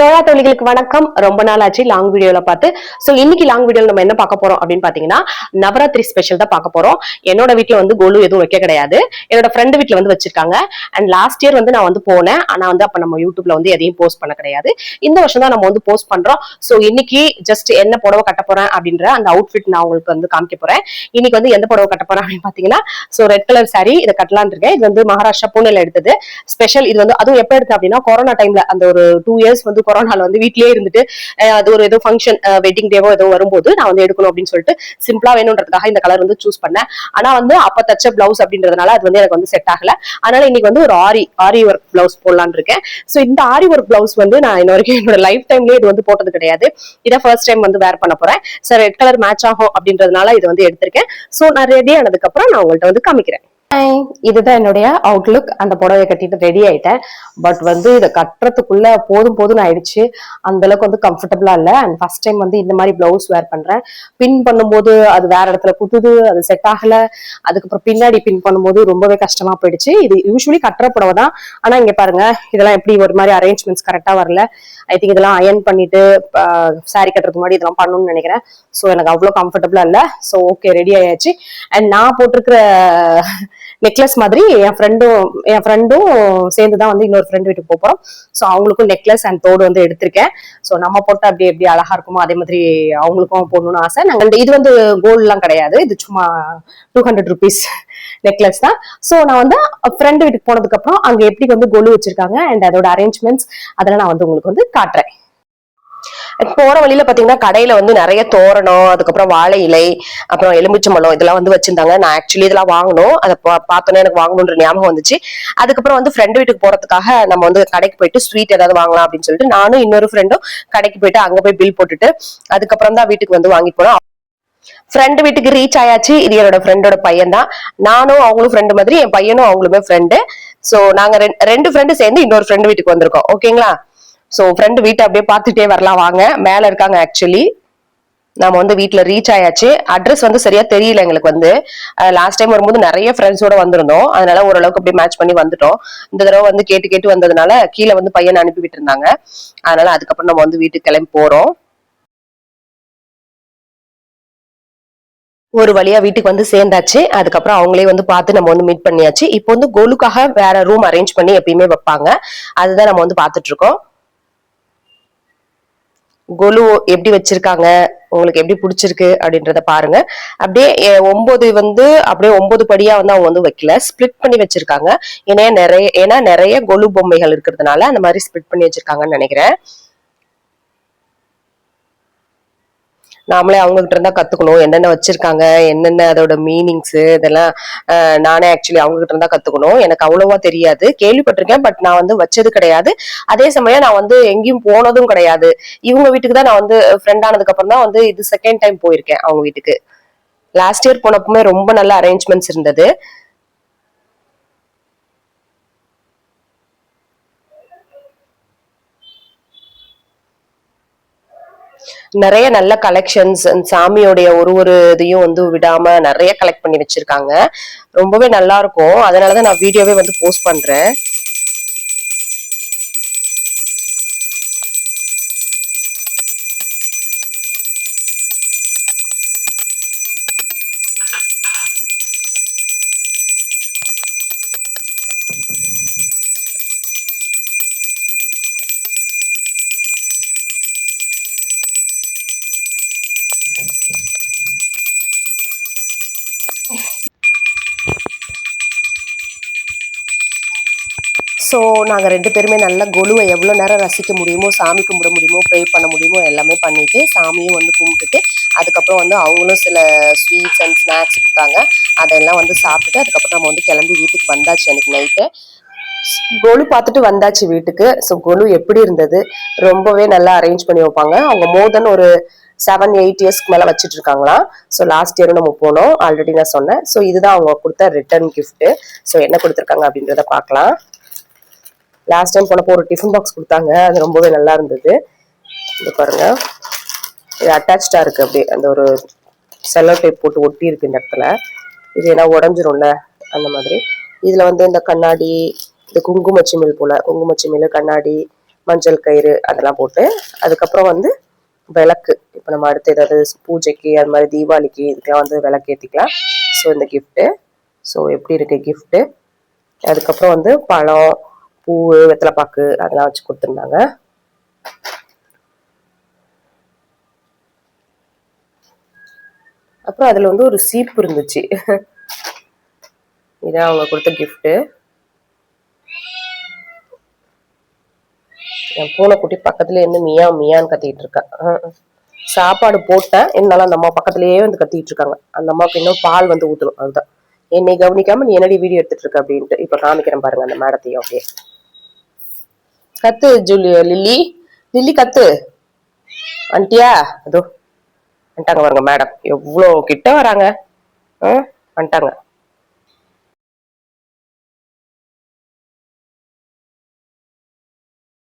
தோழா தோழிகளுக்கு வணக்கம். ரொம்ப நாள் ஆச்சு லாங் வீடியோல பார்த்து. சோ இன்னைக்கு லாங் வீடியோல நம்ம என்ன பார்க்க போறோம் அப்படின்னு பாத்தீங்கன்னா நவராத்திரி ஸ்பெஷல் தான் பார்க்க போறோம். என்னோட வீட்டுல வந்து கோலு எதுவும் வைக்க கிடையாது. என்னோட ஃப்ரெண்டு வீட்டுல வந்து வச்சிருக்காங்க. அண்ட் லாஸ்ட் இயர் வந்து நான் வந்து போனேன். ஆனா வந்து அப்ப நம்ம யூடியூப்ல வந்து எதையும் போஸ்ட் பண்ண கிடையாது. இந்த வருஷம் தான் நம்ம வந்து போஸ்ட் பண்றோம். சோ இன்னைக்கு ஜஸ்ட் என்ன புடவை கட்ட போறேன் அப்படின்ற அந்த அவுட்ஃபிட் நான் உங்களுக்கு வந்து காமிக்க போறேன். இன்னைக்கு வந்து எந்த புடவை கட்ட போறேன் அப்படின்னு பாத்தீங்கன்னா சோ ரெட் கலர் சாரி இதை கட்டலாம்னு இருக்கேன். இது வந்து மகாராஷ்டிரா பூனேல எடுத்தது. ஸ்பெஷல் இது வந்து அதுவும் எப்ப எடுத்தேன் அப்படின்னா கொரோனா டைம்ல அந்த ஒரு டூ இயர்ஸ் வந்து கொரோனால வந்து வீட்லயே இருந்துட்டு அது ஒரு ஏதோ ஃபங்க்ஷன் வெட்டிங் டேவோ ஏதோ வரும்போது நான் வந்து எடுக்கணும் அப்படின்னு சொல்லிட்டு சிம்பிளா வேணுன்றதுக்காக இந்த கலர் வந்து சூஸ் பண்ணேன். ஆனா வந்து அப்ப தச்ச பிளவுஸ் அப்படின்றதுனால அது வந்து எனக்கு வந்து செட் ஆகல. அதனால இன்னைக்கு வந்து ஒரு ஆரி ஆரி ஒர்க் பிளவுஸ் போடலான்னு இருக்கேன். சோ இந்த ஆரி ஒர்க் பிளவுஸ் வந்து நான் இன்ன வரைக்கும் என்னோட லைஃப் டைம்லயே இது வந்து போட்டது கிடையாது. இதை ஃபர்ஸ்ட் டைம் வந்து வேர் பண்ண போறேன். சார் ரெட் கலர் மேட்ச் ஆகும் அப்படின்றதுனால இது வந்து எடுத்திருக்கேன். சோ நான் ரெடி ஆனதுக்கு அப்புறம் நான் உங்கள்கிட்ட வந்து காமிக்கிறேன். இதுதான் என்னுடைய அவுட்லுக் அந்த புடவையை கட்டிட்டு ரெடி ஆயிட்டேன். பட் வந்து இதை கட்டுறதுக்குள்ள போதும் போதும் ஆயிடுச்சு. அந்த அளவுக்கு வந்து கம்ஃபர்டபுளா இல்ல. அண்ட் ஃபர்ஸ்ட் டைம் வந்து இந்த மாதிரி பிளவுஸ் வேர் பண்றேன். பின் பண்ணும்போது அது வேற இடத்துல குத்துது அது செட் ஆகல. அதுக்கப்புறம் பின்னாடி பின் பண்ணும்போது ரொம்பவே கஷ்டமா போயிடுச்சு. இது யூஸ்வலி கட்டுற புடவை தான். ஆனா இங்க பாருங்க இதெல்லாம் எப்படி ஒரு மாதிரி அரேஞ்ச்மெண்ட்ஸ் கரெக்டா வரல. ஐ திங்க் இதெல்லாம் அயன் பண்ணிட்டு சாரி கட்டுறதுக்கு முன்னாடி இதெல்லாம் பண்ணணும்னு நினைக்கிறேன். ஸோ எனக்கு அவ்வளோ கம்ஃபர்டபுளா இல்ல. ஸோ ஓகே ரெடி ஆயாச்சு. அண்ட் நான் போட்டிருக்கிற நெக்லஸ் மாதிரி என் ஃப்ரெண்டும் என் ஃப்ரெண்டும் சேர்ந்து தான் வந்து இன்னொரு ஃப்ரெண்ட் வீட்டுக்கு போகிறோம் ஸோ அவங்களுக்கும் நெக்லஸ் அண்ட் தோடு வந்து எடுத்திருக்கேன். ஸோ நம்ம போட்டு அப்படி எப்படி அழகா இருக்குமோ அதே மாதிரி அவங்களுக்கும் போடணும்னு ஆசை. நாங்கள் இது வந்து கோல்ட்லாம் கிடையாது. இது சும்மா டூ ஹண்ட்ரட் ருபீஸ் நெக்லஸ் தான். ஸோ நான் வந்து ஃப்ரெண்டு வீட்டுக்கு போனதுக்கப்புறம் அங்கே எப்படி வந்து கொலு வச்சிருக்காங்க அண்ட் அதோட அரேஞ்ச்மெண்ட்ஸ் அதெல்லாம் நான் வந்து உங்களுக்கு வந்து காட்டுறேன். போற வழியில பாத்தீங்கன்னா கடையில வந்து நிறைய தோரணம் அதுக்கப்புறம் வாழை இலை அப்புறம் எலுமிச்சம்பழம் இதெல்லாம் வந்து வச்சிருந்தாங்க. நான் ஆக்சுவலி இதெல்லாம் வாங்கணும். அதை பா- பார்த்தோன்னே எனக்கு வாங்கணுன்ற ஞாபகம் வந்துச்சு. அதுக்கப்புறம் வந்து ஃப்ரெண்டு வீட்டுக்கு போறதுக்காக நம்ம வந்து கடைக்கு போயிட்டு ஸ்வீட் ஏதாவது வாங்கலாம் அப்படின்னு சொல்லிட்டு நானும் இன்னொரு ஃப்ரெண்டும் கடைக்கு போயிட்டு அங்க போய் பில் போட்டுட்டு அதுக்கப்புறம் தான் வீட்டுக்கு வந்து வாங்கி போனோம். ஃப்ரெண்டு வீட்டுக்கு ரீச் ஆயாச்சு. இது என்னோட ஃப்ரெண்டோட பையன் தான். நானும் அவங்களும் ஃப்ரெண்டு மாதிரி என் பையனும் அவங்களுமே ஃப்ரெண்டு சோ நாங்க ரெண்டு ஃப்ரெண்டு சேர்ந்து இன்னொரு ஃப்ரெண்டு வீட்டுக்கு வந்திருக்கோம். ஓகேங்களா ஸோ ஃப்ரெண்டு வீட்டை அப்படியே பார்த்துட்டே வரலாம். வாங்க. மேலே இருக்காங்க ஆக்சுவலி நம்ம வந்து வீட்டில் ரீச் ஆயாச்சு. அட்ரஸ் வந்து சரியா தெரியல எங்களுக்கு வந்து. லாஸ்ட் டைம் வரும்போது நிறைய ஃப்ரெண்ட்ஸோட வந்திருந்தோம். அதனால ஓரளவுக்கு அப்படியே மேட்ச் பண்ணி வந்துட்டோம். இந்த தடவை வந்து கேட்டு கேட்டு வந்ததுனால கீழே வந்து பையனை அனுப்பி விட்டுருந்தாங்க. அதனால அதுக்கப்புறம் நம்ம வந்து வீட்டுக்கு கிளம்பி போறோம். ஒரு வழியா வீட்டுக்கு வந்து சேர்ந்தாச்சு. அதுக்கப்புறம் அவங்களே வந்து பார்த்து நம்ம வந்து மீட் பண்ணியாச்சு. இப்போ வந்து கோலுக்காக வேற ரூம் அரேஞ்ச் பண்ணி எப்பயுமே வைப்பாங்க. அதுதான் நம்ம வந்து பார்த்துட்டு இருக்கோம். கொலு எப்படி வச்சிருக்காங்க உங்களுக்கு எப்படி பிடிச்சிருக்கு அப்படின்றத பாருங்க. அப்படியே ஒன்பது வந்து அப்படியே ஒன்பது படியா வந்து அவங்க வந்து வைக்கல. ஸ்ப்ளிட் பண்ணி வச்சிருக்காங்க. ஏன்னா நிறைய ஏன்னா நிறைய கொலு பொம்மைகள் இருக்கிறதுனால அந்த மாதிரி ஸ்பிளிட் பண்ணி வச்சிருக்காங்கன்னு நினைக்கிறேன். நாமளே அவங்க கிட்ட இருந்தா கத்துக்கணும். என்னென்ன வச்சிருக்காங்க என்னென்ன அதோட மீனிங்ஸ் இதெல்லாம் நானே ஆக்சுவலி அவங்க கிட்ட இருந்தா கத்துக்கணும். எனக்கு அவ்வளவா தெரியாது. கேள்விப்பட்டிருக்கேன் பட் நான் வந்து வச்சது கிடையாது. அதே சமயம் நான் வந்து எங்கேயும் போனதும் கிடையாது. இவங்க வீட்டுக்கு தான் நான் வந்து ஃப்ரெண்ட் ஆனதுக்கு அப்புறம் தான் வந்து இது செகண்ட் டைம் போயிருக்கேன் அவங்க வீட்டுக்கு. லாஸ்ட் இயர் போனப்பவுமே ரொம்ப நல்ல அரேஞ்ச்மெண்ட்ஸ் இருந்தது. நிறைய நல்ல கலெக்ஷன்ஸ் சாமியோடைய ஒரு ஒரு இதையும் வந்து விடாம நிறைய கலெக்ட் பண்ணி வச்சிருக்காங்க. ரொம்பவே நல்லா இருக்கும். அதனாலதான் நான் வீடியோவே வந்து போஸ்ட் பண்றேன். ஸோ நாங்கள் ரெண்டு பேருமே நல்லா கொலுவை எவ்வளோ நேரம் ரசிக்க முடியுமோ சாமி கும்பிட முடியுமோ ப்ரே பண்ண முடியுமோ எல்லாமே பண்ணிவிட்டு சாமியும் வந்து கும்பிட்டுட்டு அதுக்கப்புறம் வந்து அவங்களும் சில ஸ்வீட்ஸ் அண்ட் ஸ்நாக்ஸ் கொடுத்தாங்க. அதெல்லாம் வந்து சாப்பிட்டுட்டு அதுக்கப்புறம் நம்ம வந்து கிளம்பி வீட்டுக்கு வந்தாச்சு எனக்கு நைட்டு கொலு பார்த்துட்டு வந்தாச்சு வீட்டுக்கு. ஸோ கொலு எப்படி இருந்தது? ரொம்பவே நல்லா அரேஞ்ச் பண்ணி வைப்பாங்க. அவங்க மோர் தென் ஒரு செவன் எயிட் இயர்ஸ்க்கு மேலே வச்சுட்டு இருக்காங்களா? ஸோ லாஸ்ட் இயரும் நம்ம போனோம். ஆல்ரெடி நான் சொன்னேன். ஸோ இதுதான் அவங்க கொடுத்த ரிட்டர்ன் கிஃப்ட்டு ஸோ என்ன கொடுத்துருக்காங்க அப்படின்றத பார்க்கலாம். லாஸ்ட் டைம் போனப்போ ஒரு டிஃபன் பாக்ஸ் கொடுத்தாங்க. அது ரொம்பவே நல்லா இருந்தது. இது பாருங்க. இது அட்டாச்சா இருக்கு அப்படியே. அந்த ஒரு செல்லோ டேப் போட்டு ஒட்டி இருக்கு இந்த இடத்துல. இது ஏன்னா உடஞ்சிரும்ல அந்த மாதிரி. இதுல வந்து இந்த கண்ணாடி இந்த குங்குமச்சிமில் போல. குங்குமச்சிமில் கண்ணாடி மஞ்சள் கயிறு அதெல்லாம் போட்டு அதுக்கப்புறம் வந்து விளக்கு. இப்போ நம்ம அடுத்து ஏதாவது பூஜைக்கு அது மாதிரி தீபாவளிக்கு இதுக்கெல்லாம் வந்து விளக்கு ஏற்றிக்கலாம் ஸோ இந்த கிஃப்ட்டு ஸோ எப்படி இருக்கு கிஃப்ட்டு அதுக்கப்புறம் வந்து பழம் பூ வெத்தலைப்பாக்கு அதெல்லாம் வச்சு கொடுத்துருந்தாங்க. அப்புறம் அதில் வந்து ஒரு சீப்பு இருந்துச்சு. இதான் அவங்க கொடுத்த கிஃப்ட்டு என் பூனைக்குட்டி பக்கத்துல இருந்து மியா மியான்னு கத்திட்டு இருக்கா. சாப்பாடு போட்டேன். இருந்தாலும் அந்த அம்மா பக்கத்துலயே வந்து கத்திட்டு இருக்காங்க. அந்த அம்மாவுக்கு இன்னும் பால் வந்து ஊத்தணும். அதுதான். என்னை கவனிக்காம நீ என்னடி வீடியோ எடுத்துட்டு இருக்க அப்படின்ட்டு. இப்ப காமிக்கிறேன் பாருங்க அந்த மேடத்தையும் அப்படியே. கத்து ஜூலி லில்லி. லில்லி கத்து. வந்துட்டியா அதோ. வந்துட்டாங்க பாருங்க மேடம். எவ்வளோ கிட்ட வராங்க. ஆ? வந்துட்டாங்க.